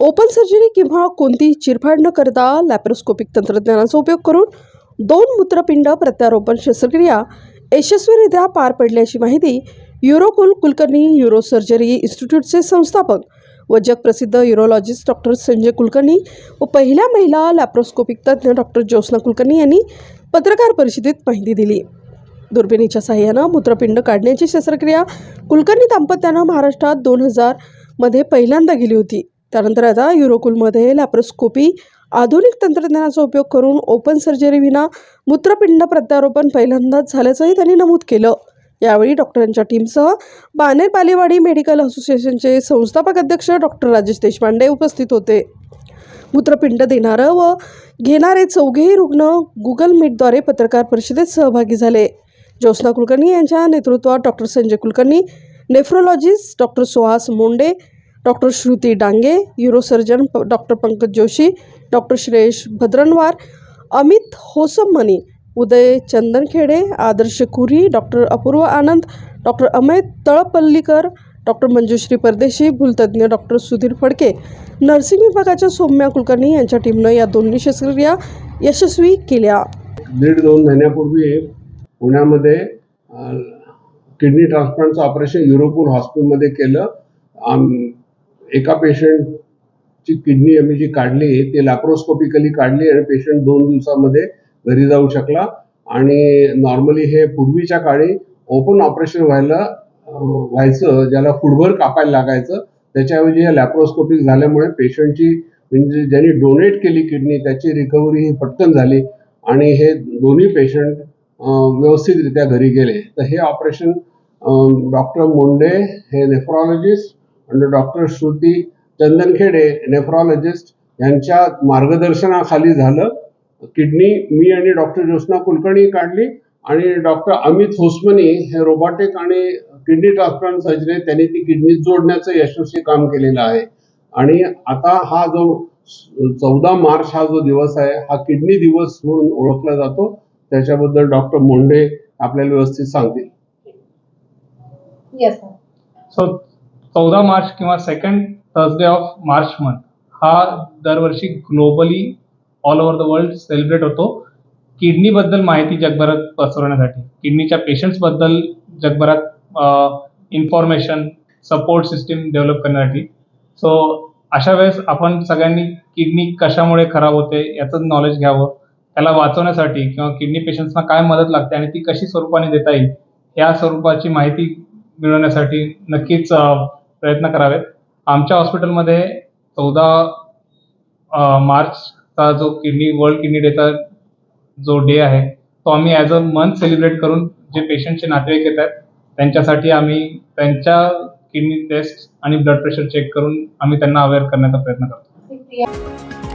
Open surgery किंवा कोणतीही चिरफाड न करता लॅप्रोस्कोपिक तंत्रज्ञानाचा उपयोग करून दोन मूत्रपिंड प्रत्यारोपण शस्त्रक्रिया यशस्वीरित्या पार पडल्याची माहिती युरोकुल कुलकर्णी युरो सर्जरी इन्स्टिट्यूटचे संस्थापक व जगप्रसिद्ध युरोलॉजिस्ट डॉक्टर संजय कुलकर्णी व पहिल्या महिला लॅप्रोस्कोपिक तज्ज्ञ डॉक्टर ज्योत्स्ना कुलकर्णी यांनी पत्रकार परिषदेत माहिती दिली. दुर्बिणीच्या सहाय्यानं मूत्रपिंड काढण्याची शस्त्रक्रिया कुलकर्णी दाम्पत्यानं महाराष्ट्रात दोन हजारमध्ये पहिल्यांदा गेली होती. त्यानंतर आता युरोकुलमध्ये लॅप्रोस्कोपी आधुनिक तंत्रज्ञानाचा उपयोग करून ओपन सर्जरी विना मूत्रपिंड प्रत्यारोपण पहिल्यांदाच झाल्याचंही त्यांनी नमूद केलं. यावेळी डॉक्टरांच्या टीमसह बानेर पालेवाडी मेडिकल असोसिएशनचे संस्थापक अध्यक्ष डॉक्टर राजेश देशपांडे उपस्थित होते. मूत्रपिंड देणारं व घेणारे चौघेही रुग्ण गुगल मीटद्वारे पत्रकार परिषदेत सहभागी झाले. ज्योत्स्ना कुलकर्णी यांच्या नेतृत्वात doctor Sanjay Kulkarni nephrologist doctor Suhas Monde doctor Shruti Dange urosurgeon doctor Pankaj Joshi doctor Shreyash Bhadranwar Amit Hosmani Uday Chandankhede Adarsh Kuri doctor Apurva Anand doctor Amay Talpallikar doctor Manjushree Pardeshi भूलतज्ञ doctor Sudhir Phadke. Nursing विभागाच्या सौम्या कुलकर्णी यांच्या टीमनं या दोन्ही शस्त्रक्रिया यशस्वी केल्या. दीड दोन महिन्यापूर्वी पुण्यामध्ये किडनी ट्रान्सप्लांटचं ऑपरेशन युरोपूल हॉस्पिटलमध्ये केलं. एका पेशंटची किडनी आम्ही जी काढली ती लॅप्रोस्कोपिकली काढली आणि पेशंट दोन दिवसामध्ये घरी जाऊ शकला. आणि नॉर्मली हे पूर्वीच्या काळी ओपन ऑपरेशन व्हायला व्हायचं ज्याला फुटभर कापायला लागायचं त्याच्याऐवजी या लॅप्रोस्कोपिक झाल्यामुळे पेशंटची म्हणजे ज्यांनी डोनेट केली किडनी त्याची रिकव्हरी ही पटकन झाली आणि हे दोन्ही पेशंट व्यवस्थितरित्या घरी गेले. तर हे ऑपरेशन डॉक्टर मुंडे हे नेफ्रॉलॉजिस्ट आणि डॉक्टर श्रुती चंदनखेडे नेफ्रॉलॉजिस्ट यांच्या मार्गदर्शनाखाली झालं. किडनी मी आणि डॉक्टर ज्योत्स्ना कुलकर्णी काढली आणि डॉक्टर अमित होसमनी हे रोबोटिक आणि किडनी ट्रान्सप्लांट सर्जरी त्यांनी ती किडनी जोडण्याचं यशस्वी काम केलेलं आहे. आणि आता हा जो चौदा मार्च हा जो दिवस आहे हा किडनी दिवस म्हणून ओळखला जातो. त्याच्याबद्दल डॉक्टर मोंडे आपल्याला व्यवस्थित सांगतील. येस सर सो चौदा मार्च किंवा second Thursday of March month हा दरवर्षी globally all over the world celebrate होतो. किडनीबद्दल माहिती जगभरात पसरवण्यासाठी. किडनीच्या पेशंट्सबद्दल जगभरात इन्फॉर्मेशन सपोर्ट सिस्टीम डेव्हलप करण्यासाठी. सो अशा वेळेस आपण सगळ्यांनी किडनी कशामुळे खराब होते याचं नॉलेज घ्यावं. त्याला वाचवण्यासाठी किंवा किडनी पेशंट्सना काय मदत लागते आणि ती कशी स्वरूपाने देता येईल या स्वरूपाची माहिती मिळवण्यासाठी नक्कीच प्रयत्न करावेत. आमच्या हॉस्पिटलमध्ये चौदा मार्चचा जो किडनी वर्ल्ड किडनी डेचा जो डे आहे तो आम्ही ॲज अ मंथ सेलिब्रेट करून जे पेशंटचे नातेवाईक येत आहेत त्यांच्यासाठी आम्ही त्यांच्या किडनी टेस्ट आणि ब्लड प्रेशर चेक करून आम्ही त्यांना अवेअर करण्याचा प्रयत्न करतो.